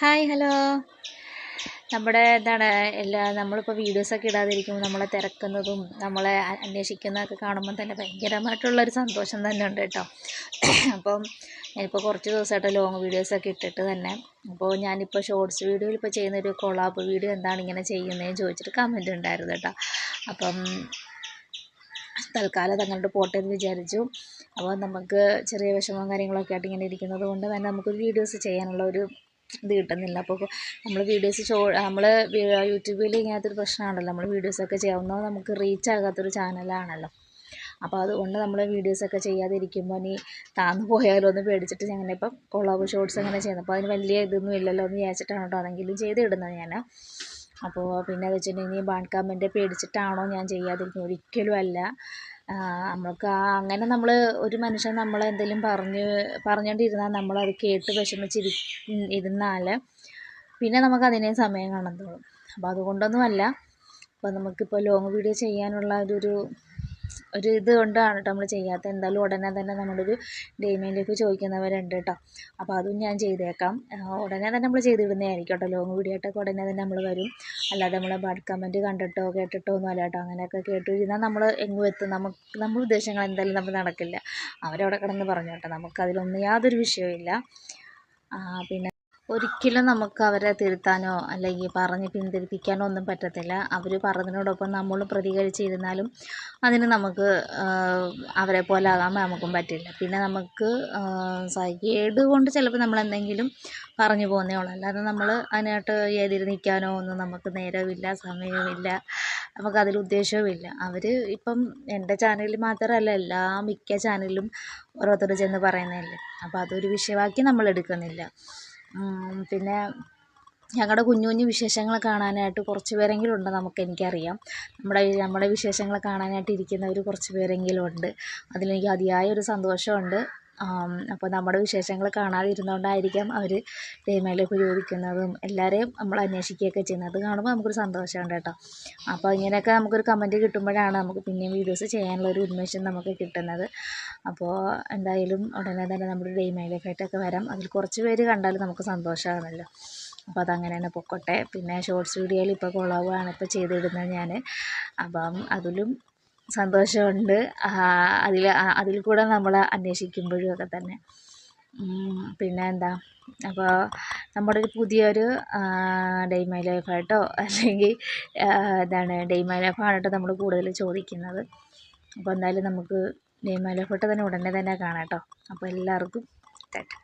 Hi hello. നമ്മുടെ എന്താണ് എല്ലാ നമ്മളിപ്പോൾ വീഡിയോസൊക്കെ ഇടാതിരിക്കുമ്പോൾ നമ്മളെ തിരക്കുന്നതും നമ്മളെ അന്വേഷിക്കുന്നതൊക്കെ കാണുമ്പോൾ തന്നെ ഭയങ്കരമായിട്ടുള്ളൊരു സന്തോഷം തന്നെ ഉണ്ട് കേട്ടോ. അപ്പം ഞാനിപ്പോൾ കുറച്ച് ദിവസമായിട്ട് ലോങ് വീഡിയോസൊക്കെ ഇട്ടിട്ട് തന്നെ അപ്പോൾ ഞാനിപ്പോൾ ഷോർട്സ് വീഡിയോയിൽ ഇപ്പോൾ ചെയ്യുന്നൊരു കൊളാബ് വീഡിയോ എന്താണ് ഇങ്ങനെ ചെയ്യുന്നതെന്ന് ചോദിച്ചിട്ട് കമന്റ് ഉണ്ടായിരുന്നു കേട്ടോ. അപ്പം തൽക്കാലം തങ്ങളുടെ പോട്ടെ എന്ന് വിചാരിച്ചു. അപ്പോൾ നമുക്ക് ചെറിയ വിഷമവും കാര്യങ്ങളൊക്കെ ആയിട്ട് ഇങ്ങനെ ഇരിക്കുന്നത് കൊണ്ട് തന്നെ നമുക്കൊരു വീഡിയോസ് ചെയ്യാനുള്ള ഒരു ഇത് കിട്ടുന്നില്ല. അപ്പോൾ നമ്മൾ വീഡിയോസ് ഷോ നമ്മൾ യൂട്യൂബിൽ ഇങ്ങനത്തെ ഒരു പ്രശ്നമാണല്ലോ നമ്മൾ വീഡിയോസൊക്കെ ചെയ്യാവുന്ന നമുക്ക് റീച്ച് ആകാത്തൊരു ചാനലാണല്ലോ അപ്പോൾ അതുകൊണ്ട് നമ്മൾ വീഡിയോസൊക്കെ ചെയ്യാതിരിക്കുമ്പോൾ ഇനി താന്നു പോയാലോ എന്ന് പേടിച്ചിട്ട് ഞങ്ങനെ ഇപ്പം കൊളാബ് ഷോർട്സ് അങ്ങനെ ചെയ്യുന്നത് അപ്പോൾ അതിന് വലിയ ഇതൊന്നും ഇല്ലല്ലോ എന്ന് വിചാരിച്ചിട്ടാണ് കേട്ടോ അതെങ്കിലും ചെയ്തിടുന്നത് ഞാൻ അപ്പോൾ പിന്നെ വെച്ചിട്ടുണ്ടെങ്കിൽ ബാൺ കമന്റ് പേടിച്ചിട്ടാണോ ഞാൻ ചെയ്യാതിരുന്നത് ഒരിക്കലും അല്ല. നമുക്ക് അങ്ങനെ നമ്മൾ ഒരു മനുഷ്യൻ നമ്മളെ എന്തെങ്കിലും പറഞ്ഞ് പറഞ്ഞുകൊണ്ടിരുന്നാൽ നമ്മളത് കേട്ട് വിഷമിച്ചിരി ഇരുന്നാൽ പിന്നെ നമുക്ക് അതിനെ സമയം തോന്നും. അപ്പോൾ അതുകൊണ്ടൊന്നുമല്ല. അപ്പോൾ നമുക്കിപ്പോൾ ലോങ് വീഡിയോ ചെയ്യാനുള്ള ഒരു ഒരു ഒരു ഇത് കൊണ്ടാണ് കേട്ടോ നമ്മൾ ചെയ്യാത്ത. എന്തായാലും ഉടനെ തന്നെ നമ്മളൊരു ഡേയ്മയിലേക്ക് ചോദിക്കുന്നവരുണ്ട് കേട്ടോ അപ്പോൾ അതും ഞാൻ ചെയ്തേക്കാം. ഉടനെ തന്നെ നമ്മൾ ചെയ്തിടുന്നതായിരിക്കും കേട്ടോ ലോങ് വീഡിയോ ആയിട്ടൊക്കെ ഉടനെ തന്നെ നമ്മൾ വരും. അല്ലാതെ നമ്മൾ ബാഡ് കമന്റ് കണ്ടിട്ടോ കേട്ടിട്ടോ ഒന്നും അല്ല കേട്ടോ അങ്ങനെയൊക്കെ കേട്ടിരുന്നാൽ നമ്മൾ എങ്ങും എത്തും. നമുക്ക് നമ്മുടെ ഉദ്ദേശങ്ങൾ എന്തായാലും നമ്മൾ നടക്കില്ല. അവരവിടെ കിടന്ന് പറഞ്ഞു കേട്ടോ നമുക്കതിലൊന്നും യാതൊരു വിഷയവും ഇല്ല പിന്നെ ഒരിക്കലും നമുക്ക് അവരെ തിരുത്താനോ അല്ലെങ്കിൽ പറഞ്ഞ് പിന്തിരിപ്പിക്കാനോ ഒന്നും പറ്റത്തില്ല. അവർ പറഞ്ഞതിനോടൊപ്പം നമ്മൾ പ്രതികരിച്ചിരുന്നാലും അതിന് നമുക്ക് അവരെ പോലെ ആകാൻ നമുക്കും പറ്റില്ല. പിന്നെ നമുക്ക് സഹിക്കേട് കൊണ്ട് ചിലപ്പോൾ നമ്മൾ എന്തെങ്കിലും പറഞ്ഞു പോകുന്നേ ഉള്ളൂ. അല്ലാതെ നമ്മൾ അതിനായിട്ട് എതിര് നിൽക്കാനോ ഒന്നും നമുക്ക് നേരമില്ല സമയമില്ല നമുക്ക് അതിൽ ഉദ്ദേശവുമില്ല. അവർ ഇപ്പം എന്റെ ചാനലിൽ മാത്രമല്ല എല്ലാ മിക്ക ചാനലിലും ഓരോരുത്തർ ചെന്ന് പറയുന്നതല്ലേ. അപ്പോൾ അതൊരു വിഷയമാക്കി നമ്മൾ എടുക്കുന്നില്ല പിന്നെ ഞങ്ങളുടെ കുഞ്ഞു കുഞ്ഞു വിശേഷങ്ങൾ കാണാനായിട്ട് കുറച്ച് പേരെങ്കിലും ഉണ്ട് നമുക്ക് എനിക്കറിയാം. നമ്മുടെ നമ്മുടെ വിശേഷങ്ങൾ കാണാനായിട്ട് ഇരിക്കുന്നവർ കുറച്ച് പേരെങ്കിലും ഉണ്ട്. അതിലെനിക്ക് അതിയായ ഒരു സന്തോഷമുണ്ട് അപ്പോൾ നമ്മുടെ വിശേഷങ്ങൾ കാണാതിരുന്നുകൊണ്ടായിരിക്കാം അവർ ദൈവമേലേക്ക് ചോദിക്കുന്നതും എല്ലാവരെയും നമ്മൾ അന്വേഷിക്കുകയൊക്കെ ചെയ്യുന്നത്. അത് കാണുമ്പോൾ നമുക്കൊരു സന്തോഷമുണ്ട് കേട്ടോ. അപ്പോൾ ഇങ്ങനെയൊക്കെ നമുക്കൊരു കമന്റ് കിട്ടുമ്പോഴാണ് നമുക്ക് പിന്നെയും വീഡിയോസ് ചെയ്യാനുള്ള ഒരു ഉന്മേഷം നമുക്ക് കിട്ടുന്നത്. അപ്പോൾ എന്തായാലും ഉടനെ തന്നെ നമ്മുടെ ഡെയ്മയിലേക്കായിട്ടൊക്കെ വരാം. അതിൽ കുറച്ച് പേര് കണ്ടാലും നമുക്ക് സന്തോഷമാണല്ലോ. അപ്പോൾ അതങ്ങനെ തന്നെ പൊക്കോട്ടെ. പിന്നെ ഷോർട്സ് വീഡിയോയിൽ ഇപ്പോൾ കൊളാവാണ് ഇപ്പോൾ ചെയ്തിടുന്നത് ഞാൻ അപ്പം അതിലും സന്തോഷമുണ്ട്. അതിൽ അതിൽ കൂടെ നമ്മൾ അന്വേഷിക്കുമ്പോഴും ഒക്കെ തന്നെ. പിന്നെ എന്താ? അപ്പോൾ നമ്മുടെ ഒരു പുതിയൊരു ഡേ മൈ ലൈഫായിട്ടോ അല്ലെങ്കിൽ എന്താണ് ഡേ മൈ ലൈഫാണ് നമ്മൾ കൂടുതൽ ചോദിക്കുന്നത്. അപ്പോൾ എന്തായാലും നമുക്ക് ഡേ മൈ തന്നെ ഉടനെ തന്നെ കാണാം കേട്ടോ. അപ്പോൾ എല്ലാവർക്കും ടാറ്റ.